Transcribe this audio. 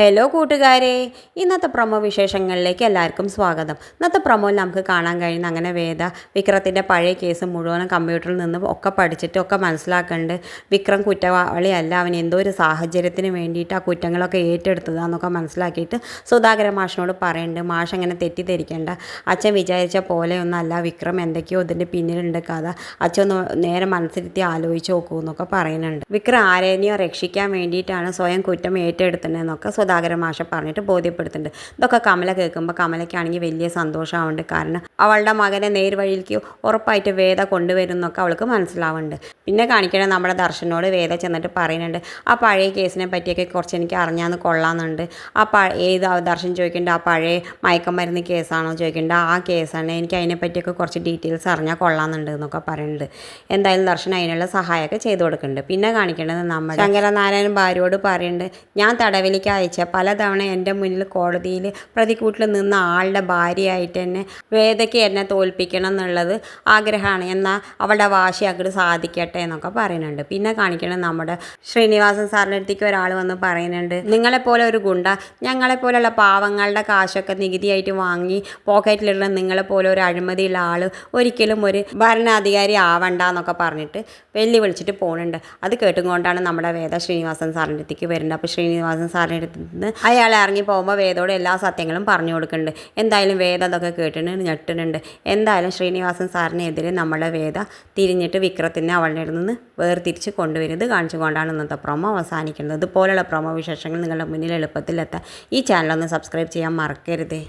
Hello കൂട്ടുകാരെ. ഇന്നത്തെ promo വിശേഷങ്ങളിലേക്ക് എല്ലാവർക്കും സ്വാഗതം. ഇന്നത്തെ പ്രൊമോയിൽ നമുക്ക് കാണാൻ കഴിയുന്ന അങ്ങനെ വേദ വിക്രത്തിന്റെ പഴയ കേസ് മുഴുവനും കമ്പ്യൂട്ടറിൽ നിന്ന് ഒക്കെ പഠിച്ചിട്ട് ഒക്കെ മനസ്സിലാക്കുന്നുണ്ട് വിക്രം കുറ്റവാളിയല്ല. അവൻ എന്തോ ഒരു സാഹചര്യത്തിന് വേണ്ടിയിട്ട് ആ കുറ്റങ്ങളൊക്കെ ഏറ്റെടുത്തതാന്നൊക്കെ മനസ്സിലാക്കിയിട്ട് സുധാകര മാഷിനോട് പറയുന്നുണ്ട് മാഷ് അങ്ങനെ തെറ്റിദ്ധരിക്കേണ്ട. അച്ഛൻ വിചാരിച്ച പോലെയൊന്നല്ല. വിക്രം എന്തൊക്കെയോ ഇതിന്റെ പിന്നിലുണ്ട് കഥ. അച്ഛൻ ഒന്ന് നേരെ മനസ്സിരുത്തി ആലോചിച്ച് നോക്കൂ എന്നൊക്കെ പറയുന്നുണ്ട്. വിക്രം ആരേനെയോ രക്ഷിക്കാൻ വേണ്ടിയിട്ടാണ് സ്വയം കുറ്റം ഏറ്റെടുത്തതെന്നൊക്കെ സുധാകരൻ മാഷ പറഞ്ഞിട്ട് ബോധ്യപ്പെടുത്തുന്നുണ്ട്. ഇതൊക്കെ കമല കേൾക്കുമ്പോൾ കമലയ്ക്കാണെങ്കിൽ വലിയ സന്തോഷമാവുന്നുണ്ട്. കാരണം അവളുടെ മകനെ നേർവഴിയിലേക്ക് ഉറപ്പായിട്ട് വേദ കൊണ്ടുവരുന്നൊക്കെ അവൾക്ക് മനസ്സിലാവുന്നുണ്ട്. പിന്നെ കാണിക്കണ നമ്മുടെ ദർശനോട് വേദ ചെന്നിട്ട് പറയുന്നുണ്ട് ആ പഴയ കേസിനെ പറ്റിയൊക്കെ കുറച്ച് എനിക്ക് അറിഞ്ഞാന്ന് കൊള്ളാമെന്നുണ്ട്. ആ പ ഏത് ദർശൻ ചോദിക്കേണ്ട ആ പഴയ മയക്കമരുന്ന് കേസാണോ ചോദിക്കേണ്ട ആ കേസാണ് എനിക്ക് അതിനെ പറ്റിയൊക്കെ കുറച്ച് ഡീറ്റെയിൽസ് അറിഞ്ഞാൽ കൊള്ളാമെന്നുണ്ട് എന്നൊക്കെ പറയുന്നുണ്ട്. എന്തായാലും ദർശൻ അതിനുള്ള സഹായമൊക്കെ ചെയ്തു കൊടുക്കുന്നുണ്ട്. പിന്നെ കാണിക്കേണ്ടത് നമ്മുടെ ശങ്കരനാരായണൻ ഭാര്യയോട് പറയുന്നുണ്ട് ഞാൻ തടവിലേക്ക് അയച്ച പലതവണ എന്റെ മുന്നിൽ കോടതിയിൽ പ്രതിക്കൂട്ടിൽ നിന്ന ആളുടെ ഭാര്യയായിട്ട് തന്നെ വേദയ്ക്ക് എന്നെ തോൽപ്പിക്കണം എന്നുള്ളത് ആഗ്രഹമാണ്. എന്നാൽ അവളുടെ വാശി അങ്ങോട്ട് സാധിക്കട്ടെ എന്നൊക്കെ പറയുന്നുണ്ട്. പിന്നെ കാണിക്കണം നമ്മുടെ ശ്രീനിവാസൻ സാറിന്റെ അടുത്തേക്ക് ഒരാൾ വന്ന് പറയുന്നുണ്ട് നിങ്ങളെപ്പോലെ ഒരു ഗുണ്ട ഞങ്ങളെപ്പോലെയുള്ള പാവങ്ങളുടെ കാശൊക്കെ നികുതിയായിട്ട് വാങ്ങി പോക്കറ്റിലുള്ള നിങ്ങളെപ്പോലെ ഒരു അഴിമതിയുള്ള ആൾ ഒരിക്കലും ഒരു ഭരണാധികാരി ആവണ്ട എന്നൊക്കെ പറഞ്ഞിട്ട് വെല്ലുവിളിച്ചിട്ട് പോകുന്നുണ്ട് അത് കേട്ടുകൊണ്ടാണ് നമ്മുടെ വേദ ശ്രീനിവാസൻ സാറിന്റെ അടുത്തേക്ക് വരുന്നത്. അപ്പോൾ ശ്രീനിവാസൻ സാറിന്റെ അടുത്ത് നിന്ന് അയാൾ ഇറങ്ങി പോകുമ്പോൾ വേദോട് എല്ലാ സത്യങ്ങളും പറഞ്ഞു കൊടുക്കുന്നുണ്ട്. എന്തായാലും വേദ അതൊക്കെ കേട്ടിട്ടുണ്ട് ഞെട്ടുന്നുണ്ട്. എന്തായാലും ശ്രീനിവാസൻ സാറിനെതിരെ നമ്മളെ വേദ തിരിഞ്ഞിട്ട് വിക്രത്തിനെ അവളുടെ നിന്ന് വേർതിരിച്ച് കൊണ്ടുവരുന്നത് കാണിച്ചുകൊണ്ടാണ് ഇന്നത്തെ പ്രൊമോ അവസാനിക്കുന്നത്. ഇതുപോലെയുള്ള പ്രൊമോ വിശേഷങ്ങൾ നിങ്ങളുടെ മുന്നിൽ എളുപ്പത്തിലെത്താൻ ഈ ചാനലൊന്ന് സബ്സ്ക്രൈബ് ചെയ്യാൻ മറക്കരുതേ.